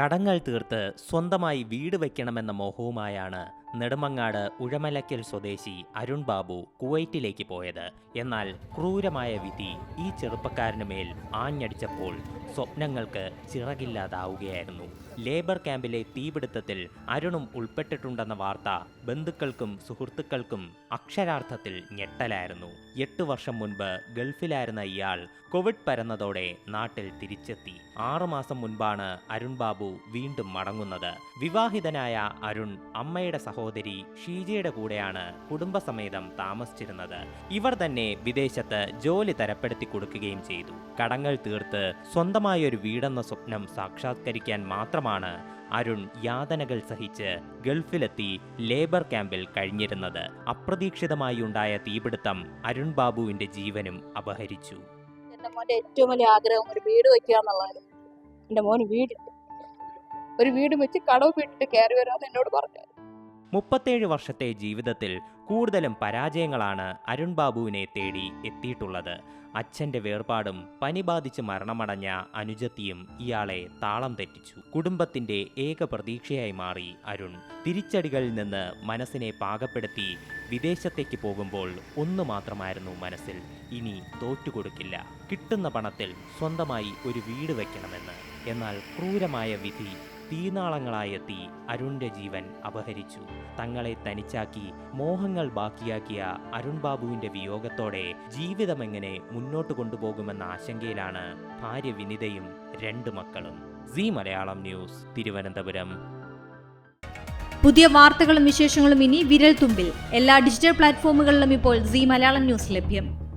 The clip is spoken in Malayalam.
കടങ്ങൾ തീർത്ത് സ്വന്തമായി വീട് വയ്ക്കണമെന്ന മോഹവുമായാണ് നെടുമങ്ങാട് ഉഴമലക്കൽ സ്വദേശി അരുൺ ബാബു കുവൈറ്റിലേക്ക് പോയത്. എന്നാൽ ക്രൂരമായ വിധി ഈ ചെറുപ്പക്കാരന് മേൽ ആഞ്ഞടിച്ചപ്പോൾ സ്വപ്നങ്ങൾക്ക് ചിറകില്ലാതാവുകയായിരുന്നു. ലേബർ ക്യാമ്പിലെ തീപിടുത്തത്തിൽ അരുണും ഉൾപ്പെട്ടിട്ടുണ്ടെന്ന വാർത്ത ബന്ധുക്കൾക്കും സുഹൃത്തുക്കൾക്കും അക്ഷരാർത്ഥത്തിൽ ഞെട്ടലായിരുന്നു. എട്ടു വർഷം മുൻപ് ഗൾഫിലായിരുന്ന ഇയാൾ കോവിഡ് പരന്നതോടെ നാട്ടിൽ തിരിച്ചെത്തി. ആറുമാസം മുൻപാണ് അരുൺ ബാബു വീണ്ടും മടങ്ങുന്നത്. വിവാഹിതനായ അരുൺ അമ്മയുടെ സഹോദരി ഷീജയുടെ കൂടെയാണ് കുടുംബസമേതം താമസിച്ചിരുന്നത്. ഇവർ തന്നെ വിദേശത്ത് ജോലി തരപ്പെടുത്തി കൊടുക്കുകയും ചെയ്തു. കടങ്ങൾ തീർത്ത് സ്വന്തമായൊരു വീടെന്ന സ്വപ്നം സാക്ഷാത്കരിക്കാൻ മാത്രമാണ് അരുൺ യാതനകൾ സഹിച്ച് ഗൾഫിലെത്തി ലേബർ ക്യാമ്പിൽ കഴിഞ്ഞിരുന്നത്. അപ്രതീക്ഷിതമായി ഉണ്ടായ തീപിടുത്തം അരുൺ ബാബുവിന്റെ ജീവനും അപഹരിച്ചു. എന്റെ മോന്റെ ഏറ്റവും വലിയ ആഗ്രഹം ഒരു വീട് വെക്കുക എന്നുള്ളതാണ് എന്റെ മോന് വീടില്ല. ഒരു വീട് വെച്ച് കടവ് വീട്ടിട്ട് കയറി വരാമെന്ന് എന്നോട് പറഞ്ഞു. മുപ്പത്തേഴ് വർഷത്തെ ജീവിതത്തിൽ കൂടുതലും പരാജയങ്ങളാണ് അരുൺ ബാബുവിനെ തേടി എത്തിയിട്ടുള്ളത്. അച്ഛന്റെ വേർപാടും പനി ബാധിച്ച് മരണമടഞ്ഞ അനുജത്തിയും ഇയാളെ താളം തെറ്റിച്ചു. കുടുംബത്തിന്റെ ഏക പ്രതീക്ഷയായി മാറി അരുൺ. തിരിച്ചടികളിൽ നിന്ന് മനസ്സിനെ പാകപ്പെടുത്തി വിദേശത്തേക്ക് പോകുമ്പോൾ ഒന്നു മാത്രമായിരുന്നു മനസ്സിൽ. ഇനി തോറ്റുകൊടുക്കില്ല. കിട്ടുന്ന പണത്തിൽ സ്വന്തമായി ഒരു വീട് വയ്ക്കണമെന്ന് എന്നാൽ ക്രൂരമായ വിധി തീനാളങ്ങളായെത്തി അരുണിന്റെ ജീവൻ അപഹരിച്ചു. തങ്ങളെ തനിച്ചാക്കി മോഹങ്ങൾ ബാക്കിയാക്കിയ അരുൺ ബാബുവിന്റെ വിയോഗത്തോടെ ജീവിതമെങ്ങനെ മുന്നോട്ട് കൊണ്ടുപോകുമെന്ന ആശങ്കയിലാണ് ഭാര്യ വിനിതയും രണ്ട് മക്കളും. C Malayalam news Thiruvananthapuram. പുതിയ വാർത്തകളും വിശേഷങ്ങളും ഇനി വിരൽ തുമ്പിൽ എല്ലാ ഡിജിറ്റൽ പ്ലാറ്റ്ഫോമുകളിലും ഇപ്പോൾ സി മലയാളം ന്യൂസ് ലഭ്യം.